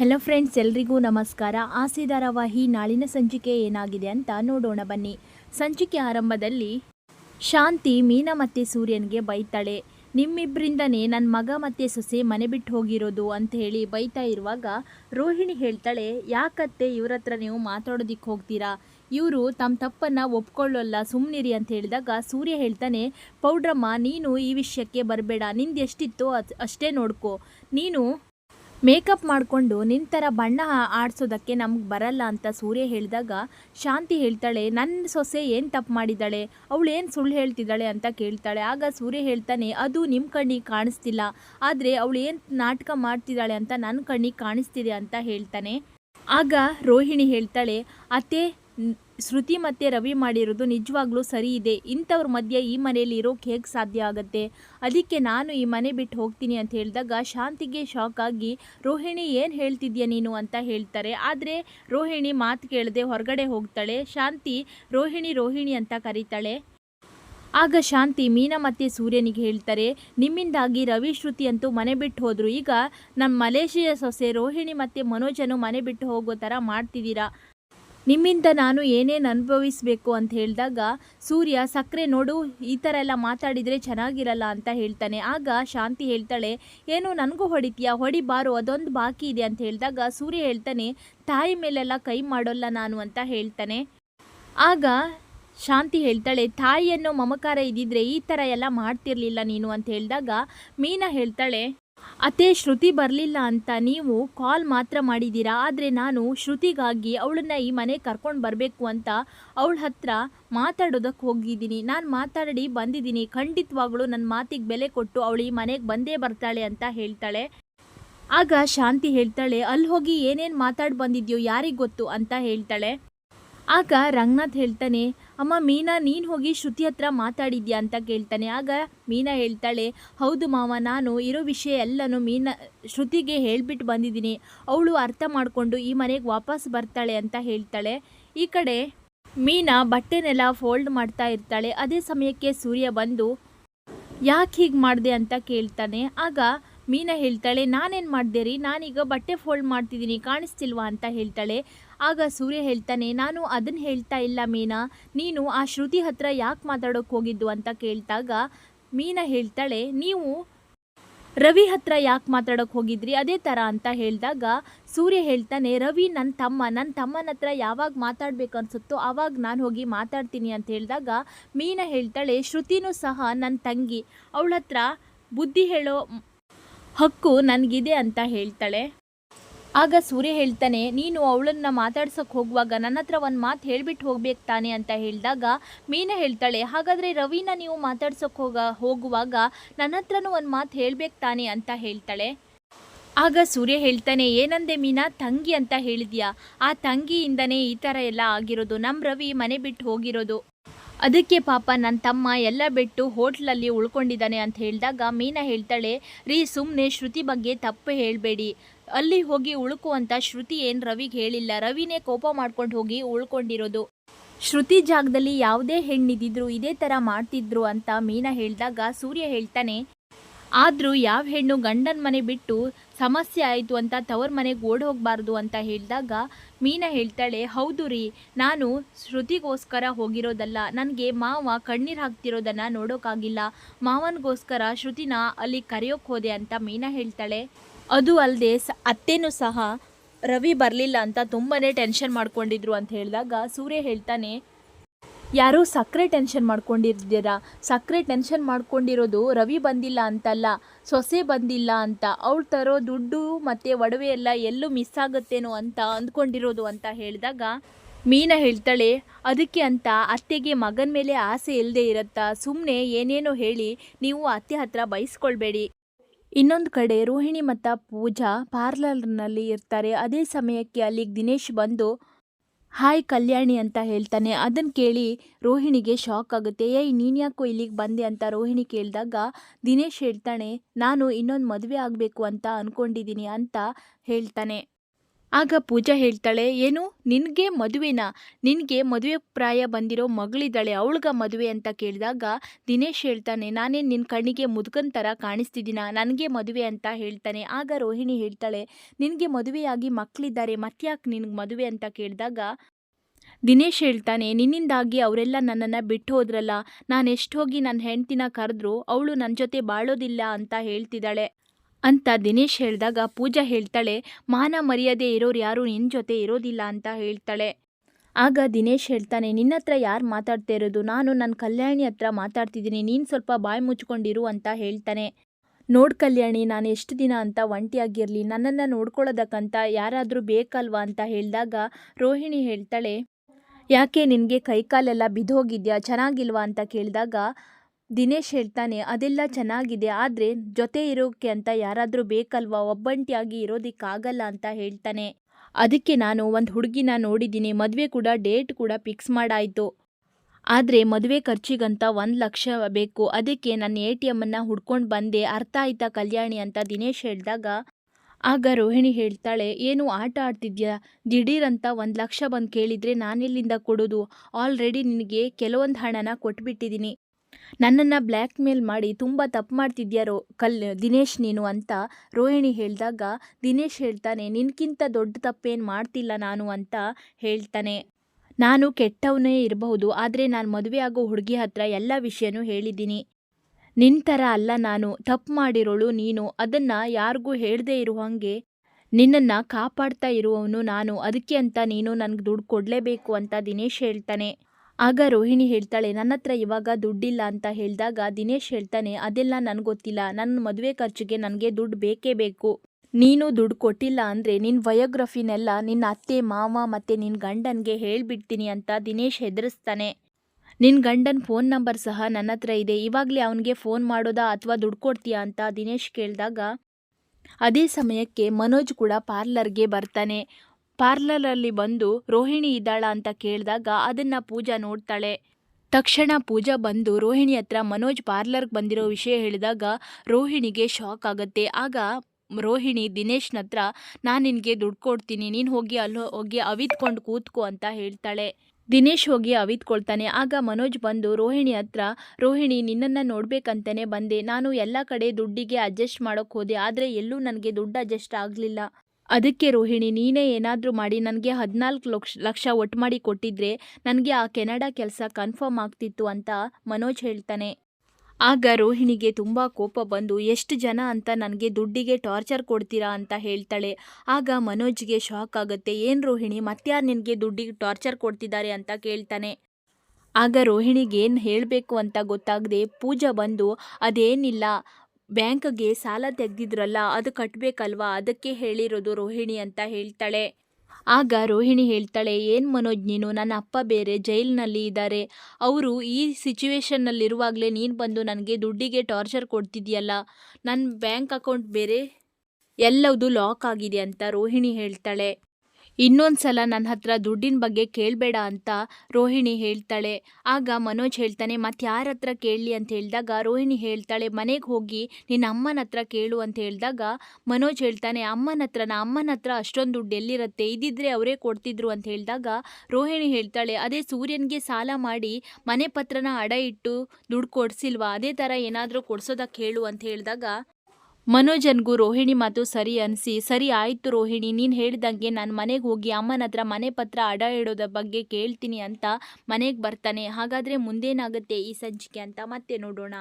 Hello friends ಎಲ್ರಿಗೂ ನಮಸ್ಕಾರ. ಆಸೆ ಧಾರಾವಾಹಿ ನಾಳಿನ ಸಂಚಿಕೆ ಏನಾಗಿದೆ ಅಂತ ನೋಡೋಣ ಬನ್ನಿ. ಸಂಚಿಕೆ ಆರಂಭದಲ್ಲಿ, ಶಾಂತಿ ಮೀನಾ ಮತ್ತು ಸೂರ್ಯನಿಗೆ ಬೈತಾಳೆ. ನಿಮ್ಮಿಬ್ಬರಿಂದನೇ ನನ್ನ ಮಗ ಮತ್ತು ಸೊಸೆ ಮನೆ ಬಿಟ್ಟು ಹೋಗಿರೋದು ಅಂತ ಹೇಳಿ ಬೈತಾ ಇರುವಾಗ ರೋಹಿಣಿ ಹೇಳ್ತಾಳೆ, ಯಾಕತ್ತೆ ಇವ್ರ ಹತ್ರ ನೀವು ಮಾತಾಡೋದಿಕ್ಕೆ ಹೋಗ್ತೀರಾ? ಇವರು ತಮ್ಮ ತಪ್ಪನ್ನು ಒಪ್ಕೊಳ್ಳೋಲ್ಲ ಸುಮ್ಮನಿರಿ ಅಂತ ಹೇಳಿದಾಗ ಸೂರ್ಯ ಹೇಳ್ತಾನೆ, ಪೌಡ್ರಮ್ಮ, ನೀನು ಈ ವಿಷಯಕ್ಕೆ ಬರಬೇಡ. ನಿಂದು ಎಷ್ಟಿತ್ತು ಅಷ್ಟೇ ನೋಡ್ಕೋ. ನೀನು ಮೇಕಪ್ ಮಾಡಿಕೊಂಡು ಥರ ಬಣ್ಣ ಆಡಿಸೋದಕ್ಕೆ ನಮ್ಗೆ ಬರಲ್ಲ ಅಂತ ಸೂರ್ಯ ಹೇಳಿದಾಗ ಶಾಂತಿ ಹೇಳ್ತಾಳೆ ನನ್ನ ಸೊಸೆ ಏನು ತಪ್ಪು ಮಾಡಿದ್ದಾಳೆ? ಅವಳು ಏನು ಸುಳ್ಳು ಹೇಳ್ತಿದ್ದಾಳೆ? ಅಂತ ಕೇಳ್ತಾಳೆ. ಆಗ ಸೂರ್ಯ ಹೇಳ್ತಾನೆ, ಅದು ನಿಮ್ಮ ಕಣ್ಣಿಗೆ ಕಾಣಿಸ್ತಿಲ್ಲ. ಆದರೆ ಅವಳು ಏನು ನಾಟಕ ಮಾಡ್ತಿದ್ದಾಳೆ ಅಂತ ನನ್ನ ಕಣ್ಣಿಗೆ ಕಾಣಿಸ್ತಿದೆ ಅಂತ ಹೇಳ್ತಾನೆ. ಆಗ ರೋಹಿಣಿ ಹೇಳ್ತಾಳೆ, ಅತ್ತೆ ಶ್ರುತಿ ಮತ್ತು ರವಿ ಮಾಡಿರೋದು ನಿಜವಾಗ್ಲೂ ಸರಿ ಇದೆ. ಇಂಥವ್ರ ಮಧ್ಯೆ ಈ ಮನೆಯಲ್ಲಿ ಇರೋಕೆ ಹೇಗೆ ಸಾಧ್ಯ ಆಗುತ್ತೆ? ಅದಕ್ಕೆ ನಾನು ಈ ಮನೆ ಬಿಟ್ಟು ಹೋಗ್ತೀನಿ ಅಂತ ಹೇಳಿದಾಗ ಶಾಂತಿಗೆ ಶಾಕ್ ಆಗಿ, ರೋಹಿಣಿ, ಏನು ಹೇಳ್ತಿದ್ಯಾ ನೀನು? ಅಂತ ಹೇಳ್ತಾರೆ. ಆದರೆ ರೋಹಿಣಿ ಮಾತು ಕೇಳದೆ ಹೊರಗಡೆ ಹೋಗ್ತಾಳೆ. ಶಾಂತಿ, ರೋಹಿಣಿ ರೋಹಿಣಿ ಅಂತ ಕರೀತಾಳೆ. ಆಗ ಶಾಂತಿ ಮೀನಾ ಮತ್ತು ಸೂರ್ಯನಿಗೆ ಹೇಳ್ತಾರೆ, ನಿಮ್ಮಿಂದಾಗಿ ರವಿ, ಶ್ರುತಿ ಅಂತೂ ಮನೆ ಬಿಟ್ಟು ಹೋದರು. ಈಗ ನಮ್ಮ ಮಲೇಷಿಯಾ ಸೊಸೆ ರೋಹಿಣಿ ಮತ್ತು ಮನೋಜನು ಮನೆ ಬಿಟ್ಟು ಹೋಗೋ ಥರ ಮಾಡ್ತಿದ್ದೀರಾ? ನಿಮ್ಮಿಂದ ನಾನು ಏನೇನು ಅನುಭವಿಸಬೇಕು ಅಂತ ಹೇಳಿದಾಗ, ಸೂರ್ಯ ಸಕ್ಕರೆ ನೋಡು, ಈ ಥರ ಎಲ್ಲ ಮಾತಾಡಿದರೆ ಚೆನ್ನಾಗಿರಲ್ಲ ಅಂತ ಹೇಳ್ತಾನೆ. ಆಗ ಶಾಂತಿ ಹೇಳ್ತಾಳೆ, ಏನು, ನನಗೂ ಹೊಡಿತೀಯಾ? ಹೊಡಿ ಬಾರೋ, ಅದೊಂದು ಬಾಕಿ ಇದೆ ಅಂತ ಹೇಳಿದಾಗ, ಸೂರ್ಯ ಹೇಳ್ತಾನೆ, ತಾಯಿ ಮೇಲೆಲ್ಲ ಕೈ ಮಾಡೋಲ್ಲ ನಾನು ಅಂತ ಹೇಳ್ತಾನೆ. ಆಗ ಶಾಂತಿ ಹೇಳ್ತಾಳೆ, ತಾಯಿಯನ್ನು ಮಮಕಾರ ಇದ್ದಿದ್ರೆ ಈ ಥರ ಎಲ್ಲ ಮಾಡ್ತಿರ್ಲಿಲ್ಲ ನೀನು ಅಂತ ಹೇಳಿದಾಗ, ಮೀನಾ ಹೇಳ್ತಾಳೆ ಅತ್ತೆ, ಶ್ರುತಿ ಬರಲಿಲ್ಲ ಅಂತ ನೀವು ಕಾಲ್ ಮಾತ್ರ ಮಾಡಿದ್ದೀರಾ? ಆದರೆ ನಾನು ಶ್ರುತಿಗಾಗಿ ಅವಳನ್ನ ಈ ಮನೆ ಕರ್ಕೊಂಡು ಬರಬೇಕು ಅಂತ ಅವಳ ಹತ್ರ ಮಾತಾಡೋದಕ್ಕೆ ಹೋಗಿದ್ದೀನಿ. ನಾನು ಮಾತಾಡಿ ಬಂದಿದ್ದೀನಿ. ಖಂಡಿತವಾಗ್ಲೂ ನನ್ನ ಮಾತಿಗೆ ಬೆಲೆ ಕೊಟ್ಟು ಅವಳು ಈ ಮನೆಗೆ ಬಂದೇ ಬರ್ತಾಳೆ ಅಂತ ಹೇಳ್ತಾಳೆ. ಆಗ ಶಾಂತಿ ಹೇಳ್ತಾಳೆ ಅಲ್ಲಿ ಹೋಗಿ ಏನೇನು ಮಾತಾಡಿ ಬಂದಿದ್ಯೋ, ಯಾರಿಗೆ ಗೊತ್ತು? ಅಂತ ಹೇಳ್ತಾಳೆ. ಆಗ ರಂಗನಾಥ್ ಹೇಳ್ತಾನೆ ಅಮ್ಮ, ಮೀನಾ, ನೀನು ಹೋಗಿ ಶ್ರುತಿ ಹತ್ರ ಮಾತಾಡಿದ್ಯಾ ಅಂತ ಕೇಳ್ತಾನೆ. ಆಗ ಮೀನಾ ಹೇಳ್ತಾಳೆ, ಹೌದು ಮಾವ, ನಾನು ಇರೋ ವಿಷಯ ಎಲ್ಲನೂ ಮೀನಾ, ಶ್ರುತಿಗೆ ಹೇಳಿಬಿಟ್ಟು ಬಂದಿದ್ದೀನಿ. ಅವಳು ಅರ್ಥ ಮಾಡಿಕೊಂಡು ಈ ಮನೆಗೆ ವಾಪಸ್ ಬರ್ತಾಳೆ ಅಂತ ಹೇಳ್ತಾಳೆ. ಈ ಕಡೆ ಮೀನಾ ಬಟ್ಟೆನೆಲ್ಲ ಫೋಲ್ಡ್ ಮಾಡ್ತಾ ಇರ್ತಾಳೆ. ಅದೇ ಸಮಯಕ್ಕೆ ಸೂರ್ಯ ಬಂದು, ಯಾಕೆ ಹೀಗೆ ಮಾಡಿದೆ? ಅಂತ ಕೇಳ್ತಾನೆ. ಆಗ ಮೀನಾ ಹೇಳ್ತಾಳೆ, ನಾನೇನು ಮಾಡಿದೆ ರೀ? ನಾನೀಗ ಬಟ್ಟೆ ಫೋಲ್ಡ್ ಮಾಡ್ತಿದ್ದೀನಿ ಕಾಣಿಸ್ತಿಲ್ವಾ? ಅಂತ ಹೇಳ್ತಾಳೆ. ಆಗ ಸೂರ್ಯ ಹೇಳ್ತಾನೆ, ನಾನು ಅದನ್ನು ಹೇಳ್ತಾ ಇಲ್ಲ ಮೀನಾ. ನೀನು ಆ ಶ್ರುತಿ ಹತ್ರ ಯಾಕೆ ಮಾತಾಡೋಕೆ ಹೋಗಿದ್ದು? ಅಂತ ಕೇಳಿದಾಗ ಮೀನಾ ಹೇಳ್ತಾಳೆ, ನೀವು ರವಿ ಹತ್ರ ಯಾಕೆ ಮಾತಾಡೋಕೆ ಹೋಗಿದ್ರಿ? ಅದೇ ಥರ ಅಂತ ಹೇಳಿದಾಗ ಸೂರ್ಯ ಹೇಳ್ತಾನೆ, ರವಿ ನನ್ನ ತಮ್ಮ ನನ್ನ ತಮ್ಮನ ಹತ್ರ ಯಾವಾಗ ಮಾತಾಡ್ಬೇಕು ಅನ್ಸುತ್ತೋ ಆವಾಗ ನಾನು ಹೋಗಿ ಮಾತಾಡ್ತೀನಿ ಅಂತ ಹೇಳಿದಾಗ ಮೀನಾ ಹೇಳ್ತಾಳೆ, ಶ್ರುತಿನೂ ಸಹ ನನ್ನ ತಂಗಿ. ಅವಳ ಹತ್ರ ಬುದ್ಧಿ ಹೇಳೋ ಹಕ್ಕು ನನಗಿದೆ ಅಂತ ಹೇಳ್ತಾಳೆ. ಆಗ ಸೂರ್ಯ ಹೇಳ್ತಾನೆ, ನೀನು ಅವಳನ್ನ ಮಾತಾಡ್ಸೋಕೆ ಹೋಗುವಾಗ ನನ್ನ ಹತ್ರ ಒಂದು ಮಾತು ಹೇಳ್ಬಿಟ್ಟು ಹೋಗ್ಬೇಕು ತಾನೆ ಅಂತ ಹೇಳಿದಾಗ ಮೀನ ಹೇಳ್ತಾಳೆ, ಹಾಗಾದರೆ ರವಿನ ನೀವು ಮಾತಾಡ್ಸೋಕೆ ಹೋಗ, ಹೋಗುವಾಗ ನನ್ನ ಹತ್ರನೂ ಒಂದು ಮಾತು ಹೇಳ್ಬೇಕು ತಾನೆ ಅಂತ ಹೇಳ್ತಾಳೆ. ಆಗ ಸೂರ್ಯ ಹೇಳ್ತಾನೆ, ಏನಂದೆ ಮೀನಾ, ತಂಗಿ ಅಂತ ಹೇಳಿದ್ಯಾ? ಆ ತಂಗಿಯಿಂದನೇ ಈ ಥರ ಎಲ್ಲ ಆಗಿರೋದು ನಮ್ಮ ರವಿ ಮನೆ ಬಿಟ್ಟು ಹೋಗಿರೋದು. ಅದಕ್ಕೆ ಪಾಪ ನನ್ನ ತಮ್ಮ ಎಲ್ಲ ಬಿಟ್ಟು ಹೋಟ್ಲಲ್ಲಿ ಉಳ್ಕೊಂಡಿದ್ದಾನೆ ಅಂತ ಹೇಳಿದಾಗ ಮೀನಾ ಹೇಳ್ತಾಳೆ, ರೀ ಸುಮ್ಮನೆ ಶ್ರುತಿ ಬಗ್ಗೆ ತಪ್ಪು ಹೇಳಬೇಡಿ. ಅಲ್ಲಿ ಹೋಗಿ ಉಳ್ಕುವಂಥ ಶ್ರುತಿ ಏನು ರವಿಗೆ ಹೇಳಿಲ್ಲ. ರವಿನೇ ಕೋಪ ಮಾಡ್ಕೊಂಡು ಹೋಗಿ ಉಳ್ಕೊಂಡಿರೋದು. ಶ್ರುತಿ ಜಾಗದಲ್ಲಿ ಯಾವುದೇ ಹೆಣ್ಣಿದ್ದಿದ್ರು ಇದೇ ಥರ ಮಾಡ್ತಿದ್ರು ಅಂತ ಮೀನಾ ಹೇಳಿದಾಗ ಸೂರ್ಯ ಹೇಳ್ತಾನೆ, ಆದರೂ ಯಾವ ಹೆಣ್ಣು ಗಂಡನ ಮನೆ ಬಿಟ್ಟು ಸಮಸ್ಯೆ ಆಯಿತು ಅಂತ ತವರ್ ಮನೆಗೆ ಓಡ್ ಹೋಗಬಾರ್ದು ಅಂತ ಹೇಳಿದಾಗ ಮೀನಾ ಹೇಳ್ತಾಳೆ, ಹೌದು ರೀ, ನಾನು ಶ್ರುತಿಗೋಸ್ಕರ ಹೋಗಿರೋದಲ್ಲ. ನನಗೆ ಮಾವ ಕಣ್ಣೀರು ಹಾಕ್ತಿರೋದನ್ನು ನೋಡೋಕ್ಕಾಗಿಲ್ಲ ಮಾವನಿಗೋಸ್ಕರ ಶ್ರುತಿನ ಅಲ್ಲಿ ಕರೆಯೋಕೆ ಹೋದೆ ಅಂತ ಮೀನಾ ಹೇಳ್ತಾಳೆ. ಅದು ಅಲ್ಲದೆ ಅತ್ತೆನೂ ಸಹ ರವಿ ಬರಲಿಲ್ಲ ಅಂತ ತುಂಬಾ ಟೆನ್ಷನ್ ಮಾಡ್ಕೊಂಡಿದ್ರು ಅಂತ ಹೇಳಿದಾಗ ಸೂರ್ಯ ಹೇಳ್ತಾನೆ ಯಾರೋ ಸಕ್ಕರೆ ಟೆನ್ಷನ್ ಮಾಡ್ಕೊಂಡಿದ್ದೀರಾ? ಸಕ್ಕರೆ ಟೆನ್ಷನ್ ಮಾಡ್ಕೊಂಡಿರೋದು ರವಿ ಬಂದಿಲ್ಲ ಅಂತಲ್ಲ, ಸೊಸೆ ಬಂದಿಲ್ಲ ಅಂತ, ಅವಳು ತರೋ ದುಡ್ಡು ಮತ್ತು ಒಡವೆ ಎಲ್ಲ ಎಲ್ಲೂ ಮಿಸ್ ಆಗುತ್ತೇನೋ ಅಂತ ಅಂದ್ಕೊಂಡಿರೋದು ಅಂತ ಹೇಳಿದಾಗ, ಮೀನಾ ಹೇಳ್ತಾಳೆ, ಅದಕ್ಕೆ ಅಂತ ಅತ್ತೆಗೆ ಮಗನ ಮೇಲೆ ಆಸೆ ಇಲ್ಲದೆ ಇರತ್ತಾ ಸುಮ್ಮನೆ ಏನೇನೋ ಹೇಳಿ ನೀವು ಅತ್ತೆ ಹತ್ರ ಬಯಸ್ಕೊಳ್ಬೇಡಿ ಇನ್ನೊಂದು ಕಡೆ ರೋಹಿಣಿ ಮತ್ತು ಪೂಜಾ ಪಾರ್ಲರ್ನಲ್ಲಿ ಇರ್ತಾರೆ, ಅದೇ ಸಮಯಕ್ಕೆ ಅಲ್ಲಿಗೆ ದಿನೇಶ್ ಬಂದು ಹಾಯ್ ಕಲ್ಯಾಣಿ ಅಂತ ಹೇಳ್ತಾನೆ. ಅದನ್ನು ಕೇಳಿ ರೋಹಿಣಿಗೆ ಶಾಕ್ ಆಗುತ್ತೆ. ಏಯ್, ನೀನು ಯಾಕೋ ಇಲ್ಲಿಗೆ ಬಂದೆ? ಅಂತ ರೋಹಿಣಿ ಕೇಳಿದಾಗ, ದಿನೇಶ್ ಹೇಳ್ತಾನೆ, ನಾನು ಇನ್ನೊಂದು ಮದುವೆ ಆಗಬೇಕು ಅಂತ ಅಂದ್ಕೊಂಡಿದ್ದೀನಿ ಅಂತ ಹೇಳ್ತಾನೆ. ಆಗ ಪೂಜಾ ಹೇಳ್ತಾಳೆ, ಏನು, ನಿನಗೆ ಮದುವೆನಾ? ನಿನಗೆ ಮದುವೆ ಪ್ರಾಯ ಬಂದಿರೋ ಮಗಳಿದ್ದಾಳೆ, ಅವಳಿಗ ಮದುವೆ ಅಂತ ಕೇಳಿದಾಗ ದಿನೇಶ್ ಹೇಳ್ತಾನೆ, ನಾನೇ ನಿನ್ನ ಕಣ್ಣಿಗೆ ಮುದುಕನ್ ಥರ ಕಾಣಿಸ್ತಿದ್ದೀನ? ನನಗೆ ಮದುವೆ ಅಂತ ಹೇಳ್ತಾನೆ. ಆಗ ರೋಹಿಣಿ ಹೇಳ್ತಾಳೆ, ನಿನಗೆ ಮದುವೆಯಾಗಿ ಮಕ್ಕಳಿದ್ದಾರೆ ಮತ್ತ್ಯಾಕೆ ನಿನಗೆ ಮದುವೆ ಅಂತ ಕೇಳಿದಾಗ ದಿನೇಶ್ ಹೇಳ್ತಾನೆ, ನಿನ್ನಿಂದಾಗಿ ಅವರೆಲ್ಲ ನನ್ನನ್ನು ಬಿಟ್ಟು ಹೋದ್ರಲ್ಲ ನಾನು ಎಷ್ಟು ಹೋಗಿ ನನ್ನ ಹೆಂಡ್ತಿನ ಕರೆದ್ರು, ಅವಳು ನನ್ನ ಜೊತೆ ಬಾಳೋದಿಲ್ಲ ಅಂತ ಹೇಳ್ತಿದ್ದಾಳೆ. ಅಂತ ದಿನೇಶ್ ಹೇಳಿದಾಗ ಪೂಜಾ ಹೇಳ್ತಾಳೆ, ಮಾನ ಮರ್ಯಾದೆ ಇರೋರು ಯಾರು ನಿನ್ನ ಜೊತೆ ಇರೋದಿಲ್ಲ ಅಂತ ಹೇಳ್ತಾಳೆ. ಆಗ ದಿನೇಶ್ ಹೇಳ್ತಾನೆ, ನಿನ್ನ ಹತ್ರ ಯಾರು ಮಾತಾಡ್ತಾ ಇರೋದು? ನಾನು ನನ್ನ ಕಲ್ಯಾಣಿ ಹತ್ರ ಮಾತಾಡ್ತಿದ್ದೀನಿ, ನೀನು ಸ್ವಲ್ಪ ಬಾಯಿ ಮುಚ್ಕೊಂಡಿರು ಅಂತ ಹೇಳ್ತಾನೆ. ನೋಡ್ ಕಲ್ಯಾಣಿ, ನಾನು ಎಷ್ಟು ದಿನ ಅಂತ ಒಂಟಿಯಾಗಿರಲಿ ನನ್ನನ್ನು ನೋಡ್ಕೊಳ್ಳೋದಕ್ಕಂತ ಯಾರಾದರೂ ಬೇಕಲ್ವಾ? ಅಂತ ಹೇಳಿದಾಗ ರೋಹಿಣಿ ಹೇಳ್ತಾಳೆ, ಯಾಕೆ ನಿನಗೆ ಕೈಕಾಲೆಲ್ಲ ಬಿದ್ದೋಗಿದ್ಯಾ ಚೆನ್ನಾಗಿಲ್ವಾ? ಅಂತ ಕೇಳಿದಾಗ ದಿನೇಶ್ ಹೇಳ್ತಾನೆ, ಅದೆಲ್ಲ ಚೆನ್ನಾಗಿದೆ, ಆದರೆ ಜೊತೆ ಇರೋಕ್ಕೆ ಅಂತ ಯಾರಾದರೂ ಬೇಕಲ್ವಾ? ಒಬ್ಬಂಟಿಯಾಗಿ ಇರೋದಕ್ಕಾಗಲ್ಲ ಅಂತ ಹೇಳ್ತಾನೆ. ಅದಕ್ಕೆ ನಾನು ಒಂದು ಹುಡುಗಿನ ನೋಡಿದ್ದೀನಿ, ಮದುವೆ ಕೂಡ ಡೇಟ್ ಕೂಡ ಫಿಕ್ಸ್ ಮಾಡಾಯಿತು. ಆದರೆ ಮದುವೆ ಖರ್ಚಿಗಂತ ಒಂದು ಲಕ್ಷ ಬೇಕು. ಅದಕ್ಕೆ ನನ್ನ ಎ ಟಿ ಎಮ್ಮನ್ನು ಹುಡ್ಕೊಂಡು ಬಂದೆ. ಅರ್ಥ ಆಯ್ತಾ ಕಲ್ಯಾಣಿ? ಅಂತ ದಿನೇಶ್ ಹೇಳಿದಾಗ, ಆಗ ರೋಹಿಣಿ ಹೇಳ್ತಾಳೆ, ಏನು ಆಟ ಆಡ್ತಿದ್ಯಾ? ದಿಢೀರಂತ ಒಂದು ಲಕ್ಷ ಬಂದು ಕೇಳಿದರೆ ನಾನೆಲ್ಲಿಂದ ಕೊಡೋದು? ಆಲ್ರೆಡಿ ನಿನಗೆ ಕೆಲವೊಂದು ಹಣನ ಕೊಟ್ಬಿಟ್ಟಿದ್ದೀನಿ ನನ್ನನ್ನು ಬ್ಲ್ಯಾಕ್ ಮೇಲ್ ಮಾಡಿ ತುಂಬ ತಪ್ಪು ಮಾಡ್ತಿದ್ಯಾ ರೋ, ಕಲ್, ದಿನೇಶ್ ನೀನು ಅಂತ ರೋಹಿಣಿ ಹೇಳಿದಾಗ, ದಿನೇಶ್ ಹೇಳ್ತಾನೆ, ನಿನ್ಕಿಂತ ದೊಡ್ಡ ತಪ್ಪೇನು ಮಾಡ್ತಿಲ್ಲ ನಾನು ಅಂತ ಹೇಳ್ತಾನೆ. ನಾನು ಕೆಟ್ಟವನೇ ಇರಬಹುದು, ಆದರೆ ನಾನು ಮದುವೆ ಆಗೋ ಹುಡುಗಿ ಹತ್ರ ಎಲ್ಲ ವಿಷಯನೂ ಹೇಳಿದ್ದೀನಿ. ನಿನ್ನ ಥರ ಅಲ್ಲ ನಾನು, ತಪ್ಪು ಮಾಡಿರೋಳು ನೀನು, ಅದನ್ನು ಯಾರಿಗೂ ಹೇಳದೇ ಇರೋ ಹಾಗೆ ನಿನ್ನನ್ನು ಕಾಪಾಡ್ತಾ ಇರುವವನು ನಾನು, ಅದಕ್ಕೆ ಅಂತ ನೀನು ನನಗೆ ದುಡ್ಡು ಕೊಡಲೇಬೇಕು ಅಂತ ದಿನೇಶ್ ಹೇಳ್ತಾನೆ. ಆಗ ರೋಹಿಣಿ ಹೇಳ್ತಾಳೆ, ನನ್ನ ಹತ್ರ ಇವಾಗ ದುಡ್ಡಿಲ್ಲ ಅಂತ ಹೇಳಿದಾಗ ದಿನೇಶ್ ಹೇಳ್ತಾನೆ, ಅದೆಲ್ಲ ನನಗೆ ಗೊತ್ತಿಲ್ಲ ನನ್ನ ಮದುವೆ ಖರ್ಚಿಗೆ ನನಗೆ ದುಡ್ಡು ಬೇಕೇ ಬೇಕು. ನೀನು ದುಡ್ಡು ಕೊಟ್ಟಿಲ್ಲ ಅಂದರೆ ನಿನ್ನ ವಯೋಗ್ರಫಿನೆಲ್ಲ ನಿನ್ನ ಅತ್ತೆ, ಮಾವ ಮತ್ತು ನಿನ್ನ ಗಂಡನಿಗೆ ಹೇಳಿಬಿಡ್ತೀನಿ ಅಂತ ದಿನೇಶ್ ಹೆದರಿಸ್ತಾನೆ. ನಿನ್ನ ಗಂಡನ ಫೋನ್ ನಂಬರ್ ಸಹ ನನ್ನ ಹತ್ರ ಇದೆ, ಇವಾಗಲೇ ಅವನಿಗೆ ಫೋನ್ ಮಾಡೋದಾ ಅಥವಾ ದುಡ್ಡು ಕೊಡ್ತೀಯಾ ಅಂತ ದಿನೇಶ್ ಕೇಳಿದಾಗ, ಅದೇ ಸಮಯಕ್ಕೆ ಮನೋಜ್ ಕೂಡ ಪಾರ್ಲರ್ಗೆ ಬರ್ತಾನೆ. ಪಾರ್ಲರಲ್ಲಿ ಬಂದು ರೋಹಿಣಿ ಇದ್ದಾಳ ಅಂತ ಕೇಳಿದಾಗ ಅದನ್ನ ಪೂಜಾ ನೋಡ್ತಾಳೆ. ತಕ್ಷಣ ಪೂಜಾ ಬಂದು ರೋಹಿಣಿ ಹತ್ರ ಮನೋಜ್ ಪಾರ್ಲರ್ಗೆ ಬಂದಿರೋ ವಿಷಯ ಹೇಳಿದಾಗ ರೋಹಿಣಿಗೆ ಶಾಕ್ ಆಗುತ್ತೆ. ಆಗ ರೋಹಿಣಿ ದಿನೇಶ್ನ ಹತ್ರ, ನಾನು ನಿನಗೆ ದುಡ್ಡು ಕೊಡ್ತೀನಿ, ನೀನು ಹೋಗಿ ಅಲ್ಲಿ ಹೋಗಿ ಅವಿತ್ಕೊಂಡು ಕೂತ್ಕೋ ಅಂತ ಹೇಳ್ತಾಳೆ. ದಿನೇಶ್ ಹೋಗಿ ಅವಿತ್ಕೊಳ್ತಾನೆ. ಆಗ ಮನೋಜ್ ಬಂದು, ರೋಹಿಣಿ ಹತ್ರ, ರೋಹಿಣಿ ನಿನ್ನನ್ನು ನೋಡ್ಬೇಕಂತಾನೆ ಬಂದೆ. ನಾನು ಎಲ್ಲ ಕಡೆ ದುಡ್ಡಿಗೆ ಅಡ್ಜಸ್ಟ್ ಮಾಡೋಕ್ಕೆ ಹೋದೆ. ಆದರೆ ಎಲ್ಲೂ ನನಗೆ ದುಡ್ಡು ಅಡ್ಜಸ್ಟ್ ಆಗಲಿಲ್ಲ. ಅದಕ್ಕೆ ರೋಹಿಣಿ, ನೀನೇ ಏನಾದರೂ ಮಾಡಿ, ನನಗೆ ಹದಿನಾಲ್ಕು ಲಕ್ಷ ಲಕ್ಷ ಒಟ್ಟು ಮಾಡಿ ಕೊಟ್ಟಿದ್ರೆ ನನಗೆ ಆ ಕೆನಡಾ ಕೆಲಸ ಕನ್ಫರ್ಮ್ ಆಗ್ತಿತ್ತು ಅಂತ ಮನೋಜ್ ಹೇಳ್ತಾನೆ. ಆಗ ರೋಹಿಣಿಗೆ ತುಂಬ ಕೋಪ ಬಂದು, ಎಷ್ಟು ಜನ ಅಂತ ನನಗೆ ದುಡ್ಡಿಗೆ ಟಾರ್ಚರ್ ಕೊಡ್ತೀರಾ ಅಂತ ಹೇಳ್ತಾಳೆ. ಆಗ ಮನೋಜ್ಗೆ ಶಾಕ್ ಆಗುತ್ತೆ. ಏನು ರೋಹಿಣಿ ಮತ್ತಾರು ನಿನಗೆ ದುಡ್ಡಿಗೆ ಟಾರ್ಚರ್ ಕೊಡ್ತಿದ್ದಾರೆ ಅಂತ ಕೇಳ್ತಾನೆ. ಆಗ ರೋಹಿಣಿಗೆ ಏನು ಹೇಳಬೇಕು ಅಂತ ಗೊತ್ತಾಗದೆ ಪೂಜಾ ಬಂದು, ಅದೇನಿಲ್ಲ ಬ್ಯಾಂಕ್ಗೆ ಸಾಲ ತೆಗೆದಿದ್ರಲ್ಲ, ಅದು ಕಟ್ಟಬೇಕಲ್ವಾ ಅದಕ್ಕೆ ಹೇಳಿರೋದು ರೋಹಿಣಿ ಅಂತ ಹೇಳ್ತಾಳೆ. ಆಗ ರೋಹಿಣಿ ಹೇಳ್ತಾಳೆ, ಏನು ಮನೋಜ್ ನೀನು? ನನ್ನ ಅಪ್ಪ ಬೇರೆ, ಜೈಲಿನಲ್ಲಿ ಇದ್ದಾರೆ. ಅವರು ಈ ಸಿಚುವೇಶನ್ನಲ್ಲಿರುವಾಗಲೇ ನೀನು ಬಂದು ನನಗೆ ದುಡ್ಡಿಗೆ ಟಾರ್ಚರ್ ಕೊಡ್ತಿದ್ಯಲ್ಲ ನನ್ನ ಬ್ಯಾಂಕ್ ಅಕೌಂಟ್ ಬೇರೆ ಎಲ್ಲವುದು ಲಾಕ್ ಆಗಿದೆ ಅಂತ ರೋಹಿಣಿ ಹೇಳ್ತಾಳೆ. ಇನ್ನೊಂದು ಸಲ ನನ್ನ ಹತ್ರ ದುಡ್ಡಿನ ಬಗ್ಗೆ ಕೇಳಬೇಡ ಅಂತ ರೋಹಿಣಿ ಹೇಳ್ತಾಳೆ. ಆಗ ಮನೋಜ್ ಹೇಳ್ತಾನೆ ಮತ್ತೆ ಯಾರ ಹತ್ರ ಕೇಳಲಿ ಅಂತ ಹೇಳಿದಾಗ ರೋಹಿಣಿ ಹೇಳ್ತಾಳೆ, ಮನೆಗೆ ಹೋಗಿ ನಿನ್ನ ಅಮ್ಮನ ಹತ್ರ ಕೇಳು ಅಂತ ಹೇಳಿದಾಗ ಮನೋಜ್ ಹೇಳ್ತಾನೆ, ಅಮ್ಮನ ಹತ್ರನ ಅಮ್ಮನ ಹತ್ರ ಅಷ್ಟೊಂದು ದುಡ್ಡು ಎಲ್ಲಿರುತ್ತೆ? ಇದ್ದಿದ್ರೆ ಅವರೇ ಕೊಡ್ತಿದ್ರು ಅಂತ ಹೇಳಿದಾಗ ರೋಹಿಣಿ ಹೇಳ್ತಾಳೆ, ಅದೇ ಸೂರ್ಯನಿಗೆ ಸಾಲ ಮಾಡಿ ಮನೆ ಪತ್ರನ ಅಡ ಇಟ್ಟು ದುಡ್ಡು ಕೊಡಿಸಿಲ್ವಾ? ಅದೇ ಥರ ಏನಾದರೂ ಕೊಡ್ಸೋದಕ್ಕೆ ಹೇಳು ಅಂತ ಹೇಳಿದಾಗ ಮನೋಜನ್ಗೂ ರೋಹಿಣಿ ಮಾತು ಸರಿ ಅನಿಸಿ, ಸರಿ ಆಯಿತು ರೋಹಿಣಿ, ನೀನು ಹೇಳಿದಂಗೆ ನಾನು ಮನೆಗೆ ಹೋಗಿ ಅಮ್ಮನ ಹತ್ರ ಮನೆ ಪತ್ರ ಅಡ ಇಡೋದ ಬಗ್ಗೆ ಕೇಳ್ತೀನಿ ಅಂತ ಮನೆಗೆ ಬರ್ತಾನೆ. ಹಾಗಾದರೆ ಮುಂದೇನಾಗುತ್ತೆ ಈ ಸಂಚಿಕೆ ಅಂತ ಮತ್ತೆ ನೋಡೋಣ.